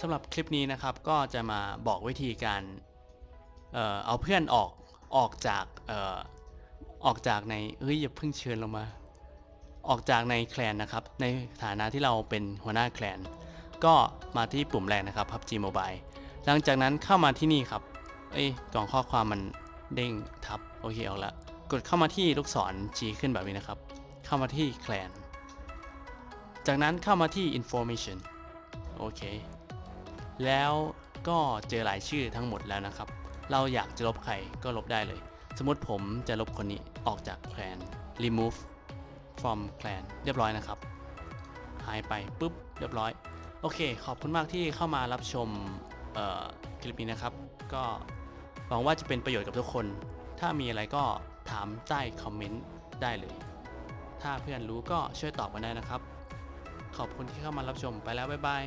สำหรับคลิปนี้นะครับก็จะมาบอกวิธีการเอ่อเอาเพื่อนออกออกจากเอ่อออกจากในเอ้ยอย่าเพิ่งเชิญลงมา ออกจากในแคลนนะครับ ในฐานะที่เราเป็นหัวหน้าแคลน ก็มาที่ปุ่มแรกนะครับ PUBG Mobile หลังจากนั้นเข้ามาที่นี่ครับเอ้ยกล่องข้อความมันเด้งทับโอเคออกละกดเข้ามาที่ลูกศรชี้ขึ้นแบบนี้นะครับ เข้ามาที่แคลน จากนั้นเข้ามาที่ information โอเค แล้วก็เจอรายชื่อทั้งหมดแล้วนะครับ เราอยากจะลบใครก็ลบได้เลย สมมติผมจะลบคนนี้ออกจากแคลน remove from clan เรียบร้อยนะครับ หายไปปุ๊บเรียบร้อย โอเค ขอบคุณมากที่เข้ามารับชมคลิปนี้นะครับ ก็หวังว่าจะเป็นประโยชน์กับทุกคน ถ้ามีอะไรก็ถามใต้คอมเมนต์ได้เลย ถ้าเพื่อนรู้ก็ช่วยตอบกันได้นะครับ ขอบคุณที่เข้ามารับชมไปแล้ว บ๊ายบาย